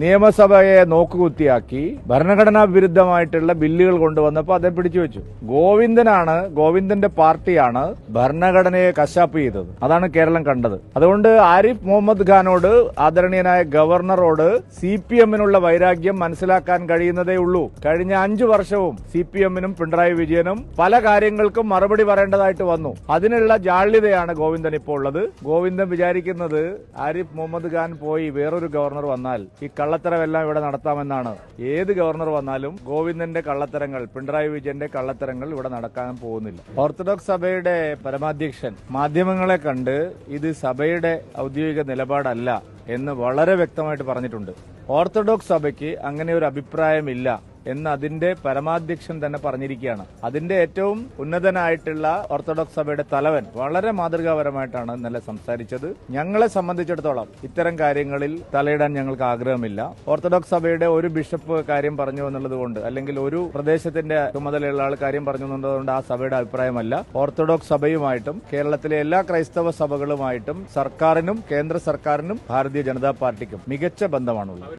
നിയമസഭയെ നോക്കുകുത്തിയാക്കി ഭരണഘടനാ വിരുദ്ധമായിട്ടുള്ള ബില്ലുകൾ കൊണ്ടുവന്നപ്പോൾ അതേ പിടിച്ചു വെച്ചു. ഗോവിന്ദനാണ് ഗോവിന്ദന്റെ പാർട്ടിയാണ് ഭരണഘടനയെ കശാപ്പ് ചെയ്തത്. അതാണ് കേരളം കണ്ടത്. അതുകൊണ്ട് ആരിഫ് മുഹമ്മദ് ഖാനോട് ആദരണീയനായ ഗവർണറോട് സി പി എമ്മിനുള്ള വൈരാഗ്യം മനസ്സിലാക്കാൻ കഴിയുന്നതേ ഉള്ളൂ. കഴിഞ്ഞ അഞ്ചു വർഷവും സി പി എമ്മിനും പിണറായി വിജയനും പല കാര്യങ്ങൾക്കും മറുപടി പറയേണ്ടതായിട്ട് വന്നു. അതിനുള്ള ജാള്യതയാണ് ഗോവിന്ദൻ ഇപ്പോൾ ഉള്ളത്. ഗോവിന്ദൻ വിചാരിക്കുന്നത് ആരിഫ് മുഹമ്മദ് ഖാൻ പോയി വേറൊരു ഗവർണർ വന്നാൽ ഈ കള്ളത്തരമെല്ലാം ഇവിടെ നടത്താമെന്നാണ്. ഏത് ഗവർണർ വന്നാലും ഗോവിന്ദന്റെ കള്ളത്തരങ്ങൾ പിണറായി വിജയന്റെ കള്ളത്തരങ്ങൾ ഇവിടെ നടക്കാൻ പോകുന്നില്ല. ഓർത്തഡോക്സ് സഭയുടെ പരമാധ്യക്ഷൻ മാധ്യമങ്ങളെ കണ്ട് ഇത് സഭയുടെ ഔദ്യോഗിക നിലപാടല്ല എന്ന് വളരെ വ്യക്തമായിട്ട് പറഞ്ഞിട്ടുണ്ട്. ഓർത്തഡോക്സ് സഭയ്ക്ക് അങ്ങനെ ഒരു അഭിപ്രായമില്ല. എന്ന് അതിന്റെ പരമാധ്യക്ഷൻ തന്നെ പറഞ്ഞിരിക്കുകയാണ്. അതിന്റെ ഏറ്റവും ഉന്നതനായിട്ടുള്ള ഓർത്തഡോക്സ് സഭയുടെ തലവൻ വളരെ മാതൃകാപരമായിട്ടാണ് ഇന്നലെ സംസാരിച്ചത്. ഞങ്ങളെ സംബന്ധിച്ചിടത്തോളം ഇത്തരം കാര്യങ്ങളിൽ തലയിടാൻ ഞങ്ങൾക്ക് ആഗ്രഹമില്ല. ഓർത്തഡോക്സ് സഭയുടെ ഒരു ബിഷപ്പ് കാര്യം പറഞ്ഞു എന്നുള്ളത് കൊണ്ട് അല്ലെങ്കിൽ ഒരു പ്രദേശത്തിന്റെ ചുമതലയുള്ള ആൾ കാര്യം പറഞ്ഞു എന്നുള്ളതുകൊണ്ട് ആ സഭയുടെ അഭിപ്രായമല്ല. ഓർത്തഡോക്സ് സഭയുമായിട്ടും കേരളത്തിലെ എല്ലാ ക്രൈസ്തവ സഭകളുമായിട്ടും സർക്കാരിനും കേന്ദ്ര സർക്കാരിനും ഭാരതീയ ജനതാ പാർട്ടിക്കും മികച്ച ബന്ധമാണുള്ളത്.